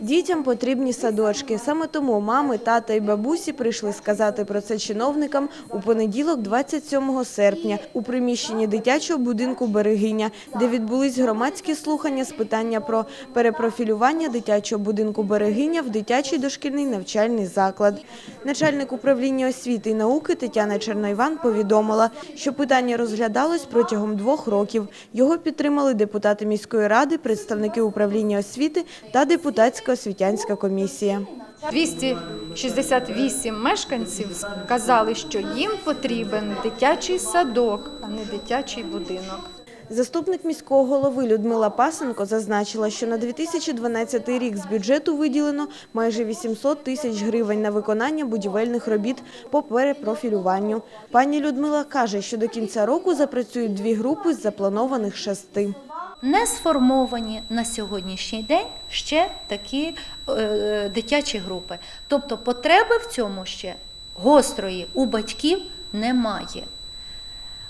Дітям потрібні садочки. Саме тому мами, тата і бабусі прийшли сказати про це чиновникам у понеділок, 27 серпня, у приміщенні дитячого будинку «Берегиня», де відбулись громадські слухання з питання про перепрофілювання дитячого будинку «Берегиня» в дитячий дошкільний навчальний заклад. Начальник управління освіти і науки Тетяна Черноїван повідомила, що питання розглядалось протягом двох років. Його підтримали депутати міської ради, представники управління освіти та депутатська освітянська комісія. 268 мешканців сказали, що їм потрібен дитячий садок, а не дитячий будинок. Заступник міського голови Людмила Пасенко зазначила, що на 2012 рік з бюджету виділено майже 800 тисяч гривень на виконання будівельних робіт по перепрофілюванню. Пані Людмила каже, що до кінця року запрацюють дві групи з запланованих шести. Не сформовані на сьогоднішній день ще такі е, дитячі групи. Тобто потреби в цьому ще гострої у батьків немає.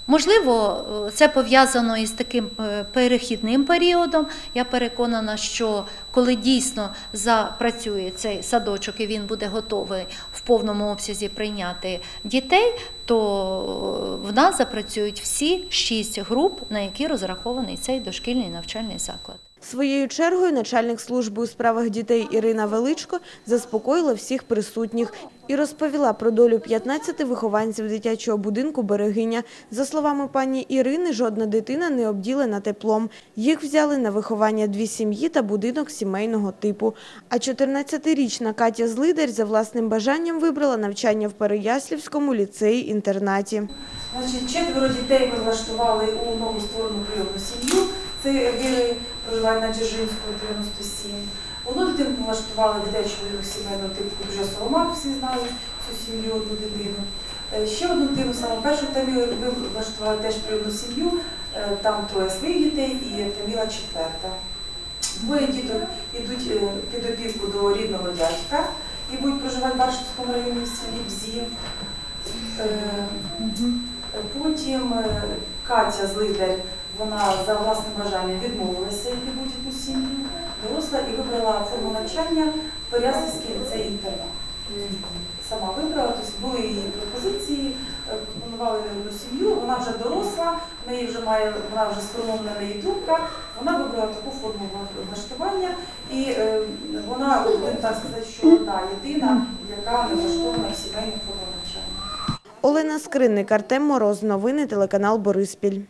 Можливо, е, це пов'язано із таким е, перехідним періодом. Я переконана, що коли дійсно запрацює цей садочок і він буде готовий в повному обсязі прийняти дітей, то е, в нас запрацюють всі шість груп, на які розрахований цей дошкільний навчальний заклад. Своєю чергою начальник служби у справах дітей Ірина Величко заспокоїла всіх присутніх і розповіла про долю 15 вихованців дитячого будинку «Берегиня». За словами пані Ірини, жодна дитина не обділена теплом. Їх взяли на виховання дві сім'ї та будинок сімейного типу. А 14-річна Катя Злидарь за власним бажанням вибрала навчання в Переяслівському ліцеї-інтернаті. Значить, четверо дітей ми влаштували у нову створену прийомну сім'ю. Це проживає на Дзержинського, 97. Одну дитинку влаштували дитячу будинок сімейного типу вже Соломак, всі знали цю сім'ю, одну дитину. Е, Ще одну дитину, саме першу Тамілу, ми влаштували теж прийомну сім'ю. Е, Там троє своїх дітей і Таміла четверта. Двоє діток йдуть е, під опіку до рідного дядька і будуть проживати в Баршівському районі в селі Бзі. Потім Катя Злидарь, вона за власним бажанням відмовилася йти будь-яку сім'ю, доросла і вибрала форму навчання в Переяславський ліцей інтернат. Сама вибрала, тобто були її пропозиції, е, пропонували одну сім'ю, вона вже доросла, в неї вже має, вона вже сформована на її думка, вона вибрала таку форму влаштування і е, вона, так сказати, що одна єдина, яка не влаштована в сімейну форму навчання. Олена Скринник, Артем Мороз. Новини телеканал Бориспіль.